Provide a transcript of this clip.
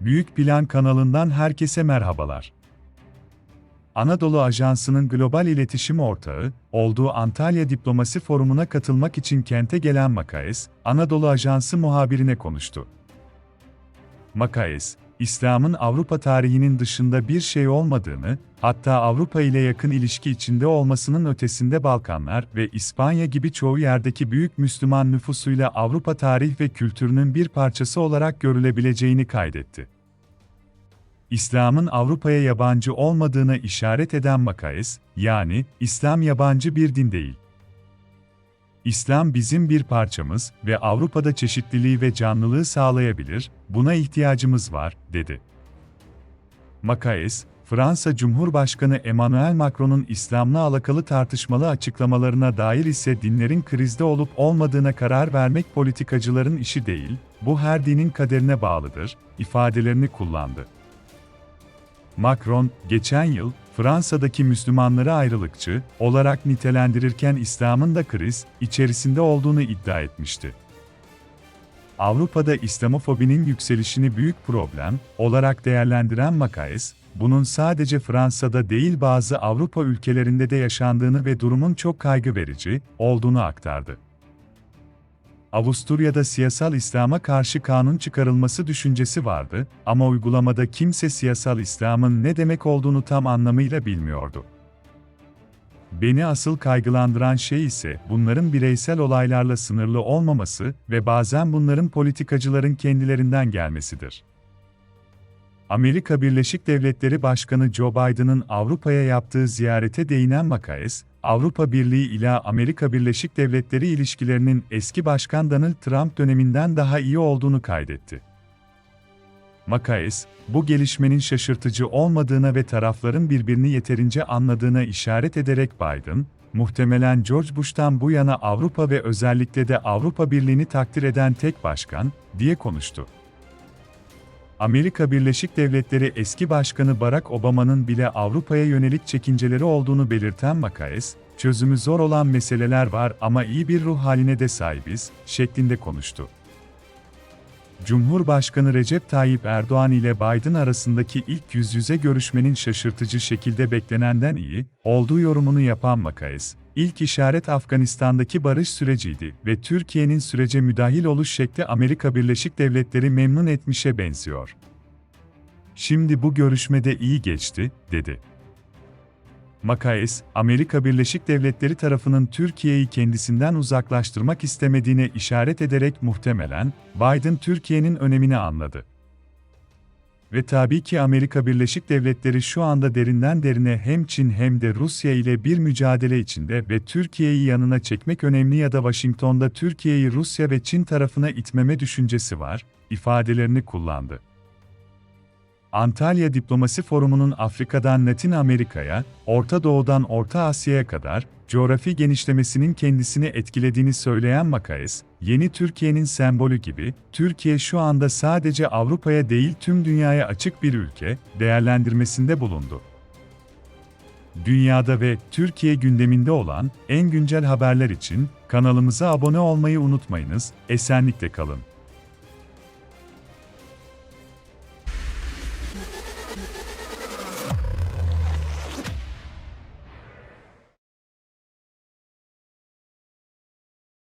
Büyük Plan kanalından herkese merhabalar. Anadolu Ajansı'nın global iletişim ortağı, olduğu Antalya Diplomasi Forumu'na katılmak için kente gelen Makaes, Anadolu Ajansı muhabirine konuştu. Makaes, İslam'ın Avrupa tarihinin dışında bir şey olmadığını, hatta Avrupa ile yakın ilişki içinde olmasının ötesinde Balkanlar ve İspanya gibi çoğu yerdeki büyük Müslüman nüfusuyla Avrupa tarih ve kültürünün bir parçası olarak görülebileceğini kaydetti. İslam'ın Avrupa'ya yabancı olmadığına işaret eden Makaes, yani İslam yabancı bir din değil. İslam bizim bir parçamız ve Avrupa'da çeşitliliği ve canlılığı sağlayabilir, buna ihtiyacımız var, dedi. Makaes, Fransa Cumhurbaşkanı Emmanuel Macron'un İslam'la alakalı tartışmalı açıklamalarına dair ise dinlerin krizde olup olmadığına karar vermek politikacıların işi değil, bu her dinin kaderine bağlıdır, ifadelerini kullandı. Macron, geçen yıl, Fransa'daki Müslümanları ayrılıkçı olarak nitelendirirken İslam'ın da kriz içerisinde olduğunu iddia etmişti. Avrupa'da İslamofobinin yükselişini büyük problem olarak değerlendiren Makaes, bunun sadece Fransa'da değil bazı Avrupa ülkelerinde de yaşandığını ve durumun çok kaygı verici olduğunu aktardı. Avusturya'da siyasal İslam'a karşı kanun çıkarılması düşüncesi vardı ama uygulamada kimse siyasal İslam'ın ne demek olduğunu tam anlamıyla bilmiyordu. Beni asıl kaygılandıran şey ise bunların bireysel olaylarla sınırlı olmaması ve bazen bunların politikacıların kendilerinden gelmesidir. Amerika Birleşik Devletleri Başkanı Joe Biden'ın Avrupa'ya yaptığı ziyarete değinen Makaes, Avrupa Birliği ile Amerika Birleşik Devletleri ilişkilerinin eski Başkan Donald Trump döneminden daha iyi olduğunu kaydetti. Makaes, bu gelişmenin şaşırtıcı olmadığına ve tarafların birbirini yeterince anladığına işaret ederek Biden, muhtemelen George Bush'tan bu yana Avrupa ve özellikle de Avrupa Birliği'ni takdir eden tek başkan, diye konuştu. Amerika Birleşik Devletleri eski başkanı Barack Obama'nın bile Avrupa'ya yönelik çekinceleri olduğunu belirten Makaes, çözümü zor olan meseleler var ama iyi bir ruh haline de sahibiz, şeklinde konuştu. Cumhurbaşkanı Recep Tayyip Erdoğan ile Biden arasındaki ilk yüz yüze görüşmenin şaşırtıcı şekilde beklenenden iyi olduğu yorumunu yapan Makaes, ilk işaret Afganistan'daki barış süreciydi ve Türkiye'nin sürece müdahil oluş şekli Amerika Birleşik Devletleri memnun etmişe benziyor. Şimdi bu görüşmede iyi geçti, dedi. Makaes, Amerika Birleşik Devletleri tarafının Türkiye'yi kendisinden uzaklaştırmak istemediğine işaret ederek muhtemelen, Biden Türkiye'nin önemini anladı. Ve tabii ki Amerika Birleşik Devletleri şu anda derinden derine hem Çin hem de Rusya ile bir mücadele içinde ve Türkiye'yi yanına çekmek önemli ya da Washington'da Türkiye'yi Rusya ve Çin tarafına itmeme düşüncesi var, ifadelerini kullandı. Antalya Diplomasi Forumu'nun Afrika'dan Latin Amerika'ya, Orta Doğu'dan Orta Asya'ya kadar coğrafi genişlemesinin kendisini etkilediğini söyleyen Makaes, yeni Türkiye'nin sembolü gibi, Türkiye şu anda sadece Avrupa'ya değil tüm dünyaya açık bir ülke, değerlendirmesinde bulundu. Dünyada ve Türkiye gündeminde olan en güncel haberler için kanalımıza abone olmayı unutmayınız, esenlikle kalın.